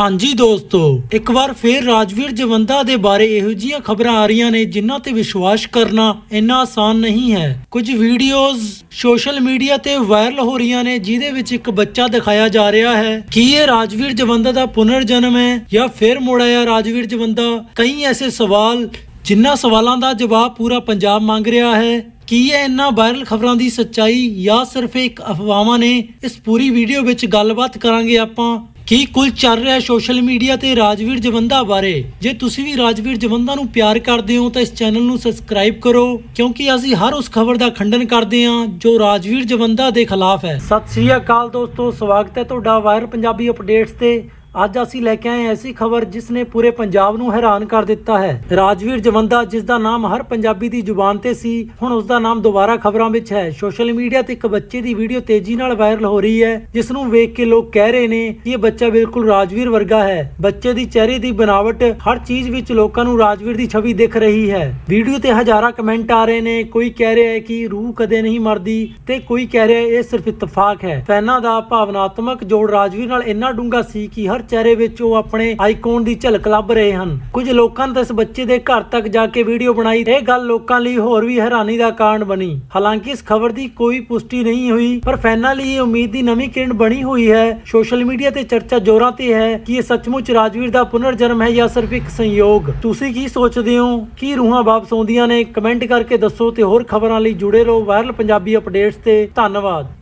ਹਾਂਜੀ ਦੋਸਤੋ, ਇੱਕ ਵਾਰ ਫੇਰ ਰਾਜਵੀਰ ਜਵੰਦਾ ਦੇ ਬਾਰੇ ਇਹੋ ਜਿਹੀਆਂ ਖਬਰਾਂ ਆ ਰਹੀਆਂ ਨੇ ਜਿਨ੍ਹਾਂ ਤੇ ਵਿਸ਼ਵਾਸ ਕਰਨਾ ਇੰਨਾ ਆਸਾਨ ਨਹੀਂ ਹੈ। ਕੁਝ ਵੀਡੀਓਜ਼ ਸੋਸ਼ਲ ਮੀਡੀਆ ਤੇ ਵਾਇਰਲ ਹੋ ਰਹੀਆਂ ਨੇ, ਜਿਹਦੇ ਵਿੱਚ ਇੱਕ ਬੱਚਾ ਦਿਖਾਇਆ ਜਾ ਰਿਹਾ ਹੈ। ਕੀ ਇਹ ਰਾਜਵੀਰ ਜਵੰਦਾ ਦਾ ਪੁਨਰ ਜਨਮ ਹੈ ਜਾਂ ਫੇਰ ਮੁੜ ਆਇਆ ਰਾਜਵੀਰ ਜਵੰਦਾ? ਕਈ ਐਸੇ ਸਵਾਲ, ਜਿਨ੍ਹਾਂ ਸਵਾਲਾਂ ਦਾ ਜਵਾਬ ਪੂਰਾ ਪੰਜਾਬ ਮੰਗ ਰਿਹਾ ਹੈ। ਕੀ ਇਹ ਇਹਨਾਂ ਵਾਇਰਲ ਖਬਰਾਂ ਦੀ ਸੱਚਾਈ ਜਾਂ ਸਿਰਫ ਇੱਕ ਅਫਵਾਹਾਂ ਨੇ? ਇਸ ਪੂਰੀ ਵੀਡੀਓ ਵਿੱਚ ਗੱਲਬਾਤ ਕਰਾਂਗੇ ਆਪਾਂ। ਕੀ ਕੁਝ ਚੱਲ ਰਿਹਾ ਸੋਸ਼ਲ ਮੀਡੀਆ ਤੇ ਰਾਜਵੀਰ ਜਵੰਦਾ ਬਾਰੇ? ਜੇ ਤੁਸੀਂ ਵੀ ਰਾਜਵੀਰ ਜਵੰਦਾ ਨੂੰ ਪਿਆਰ ਕਰਦੇ ਹੋ, ਤਾਂ ਇਸ ਚੈਨਲ ਨੂੰ ਸਬਸਕ੍ਰਾਈਬ ਕਰੋ, ਕਿਉਂਕਿ ਅਸੀਂ ਹਰ ਉਸ ਖਬਰ ਦਾ ਖੰਡਨ ਕਰਦੇ ਹਾਂ, ਜੋ ਰਾਜਵੀਰ ਜਵੰਦਾ ਦੇ ਖਿਲਾਫ ਹੈ। ਸਤਿ ਸ੍ਰੀ ਅਕਾਲ ਦੋਸਤੋ, ਸਵਾਗਤ ਹੈ ਤੁਹਾਡਾ ਵਾਇਰਲ ਪੰਜਾਬੀ ਅਪਡੇਟਸ ਤੇ। ਅੱਜ ਅਸੀਂ ਲੈ ਕੇ ਆਏ ਐਸੀ ਖਬਰ ਜਿਸ ਨੇ ਪੂਰੇ ਪੰਜਾਬ ਨੂੰ ਹੈਰਾਨ ਕਰ ਦਿੱਤਾ ਹੈ। ਰਾਜਵੀਰ ਜਵੰਦਾ, ਜਿਸ ਦਾ ਨਾਮ ਹਰ ਪੰਜਾਬੀ ਦੀ ਜ਼ੁਬਾਨ ਤੇ ਸੀ, ਹੁਣ ਉਸ ਦਾ ਨਾਮ ਦੁਬਾਰਾ ਖਬਰਾਂ ਵਿੱਚ ਹੈ। ਸੋਸ਼ਲ ਮੀਡੀਆ ਤੇ ਇੱਕ ਬੱਚੇ ਦੀ ਵੀਡੀਓ ਤੇਜ਼ੀ ਨਾਲ ਵਾਇਰਲ ਹੋ ਰਹੀ ਹੈ, ਜਿਸ ਨੂੰ ਵੇਖ ਕੇ ਲੋਕ ਕਹਿ ਰਹੇ ਨੇ ਕਿ ਇਹ ਬੱਚਾ ਬਿਲਕੁਲ ਰਾਜਵੀਰ ਵਰਗਾ ਹੈ। ਬੱਚੇ ਦੀ ਚਿਹਰੇ ਦੀ ਬਣਾਵਟ ਹਰ ਚੀਜ਼ ਵਿੱਚ ਲੋਕਾਂ ਨੂੰ ਰਾਜਵੀਰ ਦੀ ਛਵੀ ਦਿਖ ਰਹੀ ਹੈ। ਵੀਡੀਓ ਤੇ ਹਜ਼ਾਰਾਂ ਕਮੈਂਟ ਆ ਰਹੇ ਨੇ, ਕੋਈ ਕਹਿ ਰਿਹਾ ਹੈ ਕਿ ਰੂਹ ਕਦੇ ਨਹੀਂ ਮਰਦੀ ਤੇ ਕੋਈ ਕਹਿ ਰਿਹਾ ਇਹ ਸਿਰਫ ਇਤਫਾਕ ਹੈ। ਫੈਨਾਂ ਦਾ ਭਾਵਨਾਤਮਕ ਜੋੜ ਰਾਜਵੀਰ ਨਾਲ ਇੰਨਾ ਡੂੰਘਾ ਸੀ ਕਿ ਹਰ ਹਰ ਚਿਹਰੇ ਵਿੱਚ ਉਹ ਆਪਣੇ ਆਈਕਨ ਦੀ ਝਲਕ ਲੱਭ ਰਹੇ ਹਨ। ਕੁਝ ਲੋਕਾਂ ਨੇ ਤਾਂ ਇਸ ਬੱਚੇ ਦੇ ਘਰ ਤੱਕ ਜਾ ਕੇ ਵੀਡੀਓ ਬਣਾਈ। ਇਹ ਗੱਲ ਲੋਕਾਂ ਲਈ ਹੋਰ ਵੀ ਹੈਰਾਨੀ ਦਾ ਕਾਰਨ ਬਣੀ। ਹਾਲਾਂਕਿ ਇਸ ਖਬਰ ਦੀ ਕੋਈ ਪੁਸ਼ਟੀ ਨਹੀਂ ਹੋਈ, ਪਰ ਫੈਨਾਂ ਲਈ ਇਹ ਉਮੀਦ ਦੀ ਨਵੀਂ ਕਿਰਨ ਬਣੀ ਹੋਈ ਹੈ। ਸੋਸ਼ਲ ਮੀਡੀਆ ਤੇ ਚਰਚਾ ਜ਼ੋਰਾਂ ਤੇ ਹੈ ਕਿ ਇਹ ਸੱਚਮੁੱਚ ਰਾਜਵੀਰ ਦਾ ਪੁਨਰ ਜਨਮ ਹੈ ਜਾਂ ਸਿਰਫ ਇੱਕ ਸੰਯੋਗ। ਤੁਸੀਂ ਕੀ ਸੋਚਦੇ ਹੋ? ਕੀ ਰੂਹਾਂ ਵਾਪਸ ਆਉਂਦੀਆਂ ਨੇ? ਕਮੈਂਟ ਕਰਕੇ ਦੱਸੋ ਤੇ ਹੋਰ ਖਬਰਾਂ ਲਈ ਜੁੜੇ ਰਹੋ ਵਾਇਰਲ ਪੰਜਾਬੀ ਅਪਡੇਟਸ ਤੇ। ਧੰਨਵਾਦ।